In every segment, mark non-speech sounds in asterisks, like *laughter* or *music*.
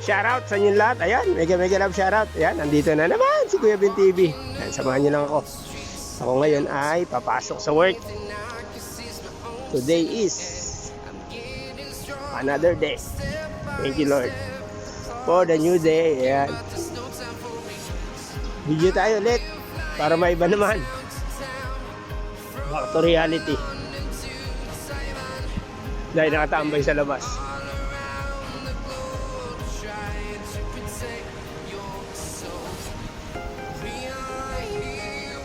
shoutout sa inyo lahat. Ayan, mega mega love shoutout. Ayan, nandito na naman si Kuya Bin TV. Ayan, samahan niyo lang ako. Ako ngayon ay papasok sa work. Today is another day. Thank you Lord. For the new day. Ayan. Video tayo ulit. Para maiba naman. Back to reality. Dahil nakatambay sa labas.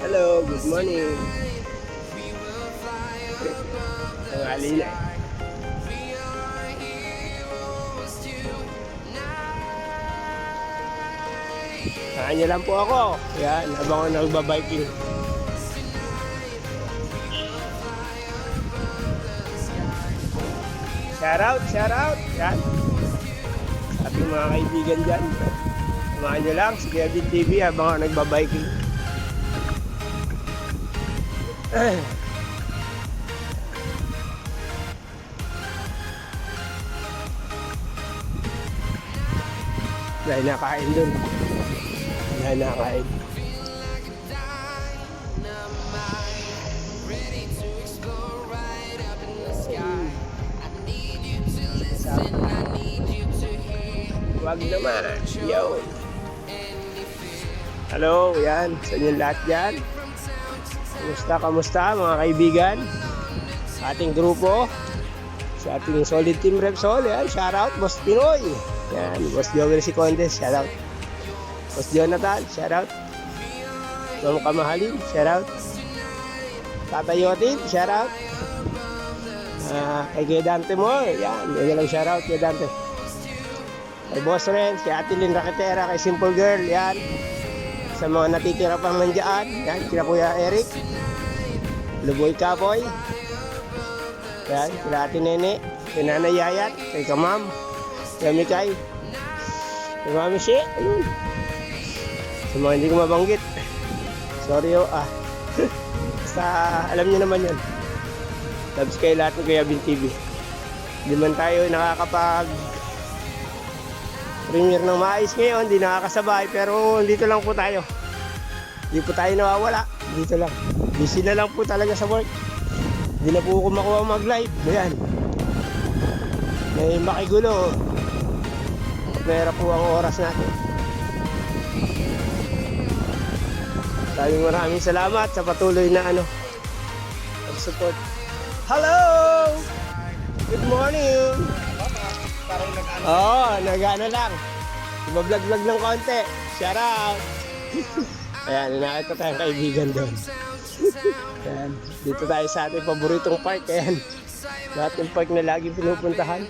Hello, good morning. Tanghali na. eh. Saan niyo lang po ako. Yan, habang ako nagbabiking. Shout out, shout out. Yan. Ating mga kaibigan dyan. Samahan nyo lang sa Bin TV habang ako nagbabiking. *clears throat* Dahil nakain dun. Dahil nakain. Wag naman. Yo. Hello, yan. Sa inyo lahat dyan. Kamusta, kamusta mga kaibigan? Sa ating grupo. Sa ating solid team Repsol. Yan, shout out, Boss Pinoy. Yan, Boss Joel si Condes, shout out. Boss Jonathan, shout out. Ma'am Kamahalin, shout out. Tatayotin, shout out. Ah, kay Dante mo, yan, yan lang shout out kay Dante. Kay Boss Renz, kay Ate Lynn Raquetera, kay Simple Girl, yan. Sa mga natitira pang nandiyan, yan, kina Kuya Eric. Luboy Kapoy. Yan, kila Ate Nene, kay Nanay Yayat, kay Kamam, kay Mikay, kay Mami Shi, ayun. Sa mga hindi ko mabanggit. Sorry oh, ah. *laughs* Basta alam niyo naman yun. Loves kayo lahat ng Kuya Bin TV. Hindi man tayo nakakapag premiere ng maayos ngayon, hindi nakakasabay, pero dito lang po tayo. Hindi po tayo nawawala, dito lang. Busy na lang po talaga sa work. Hindi na po ako makuha mag-live. Ayan. May makigulo. Pera po ang oras natin. Maraming maraming salamat sa patuloy na ano, support. Hello! Good morning! Oo, oh, nag-ano lang. Iba-vlog-vlog ng konti. Shout out! *laughs* Ayan, nakita tayong kaibigan doon. *laughs* Ayan, dito tayo sa ating paboritong park. Ayan, lahat ng park na lagi pinupuntahan. *laughs*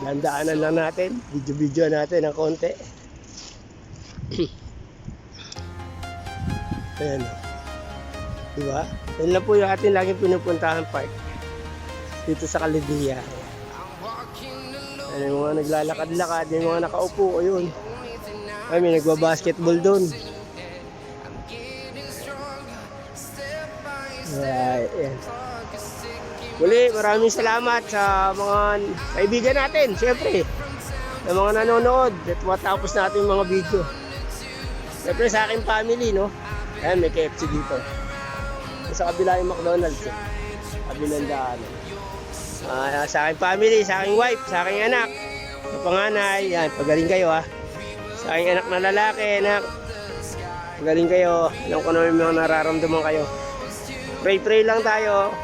Dandaanan lang natin, video-video natin ng konti. Ayan. Diba? Yan lang po yung ating laging pinupuntahan park. Dito sa Kalidia. Ano yung mga naglalakad-lakad, yung mga nakaupo, ayun. Ay, may nagbabasketball doon. Right. Muli, maraming salamat sa mga kaibigan natin, siyempre. Sa mga nanonood at matapos natin mga video. Siyempre sa aking family, no? Ayan, may KFC dito. Sa kabila yung McDonald's. Eh. Kabilang daanan. Ah, sa aking family, sa aking wife, sa aking anak, sa panganay, yan, pagaling kayo ha. Sa aking anak na lalaki, anak, pagaling kayo, alam ko naman mga nararamdaman kayo. Pray-pray lang tayo.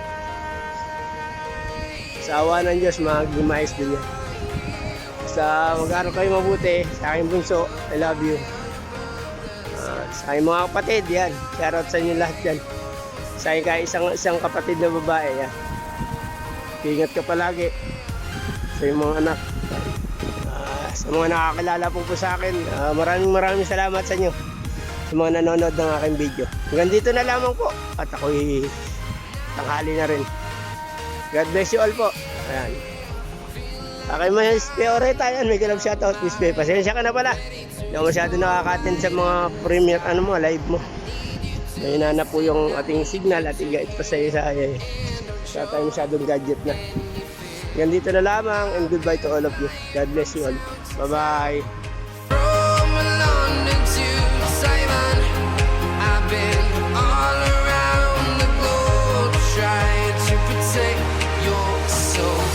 Sa awa ng Diyos, mag-gumayos din yan. Basta mag-aaral kayo mabuti, sa aking bunso, I love you. Ah, sa aking mga kapatid, yan, shoutout sa inyo lahat yan. Sa aking isang, isang kapatid na babae, yan. Ingat ka palagi sa mga anak. Ah, sa mga nakakilala po po sa akin, ah, maraming maraming salamat sa inyo. Sa mga nanonood ng aking video. Hanggang dito na lamang po. At ako'y tanghali na rin. God bless you all po. Ayan. Okay, may Peoreta yan. May galab shoutout. Miss Pe. Pasensya ka na pala. Hindi ako masyado nakaka-attend sa mga premiere ano mo, live mo. May na po yung ating signal at igait pa sa isa. Eh. Wala tayong masyadong gadget na. Hanggang dito na lamang and goodbye to all of you. God bless you all. Bye-bye. Been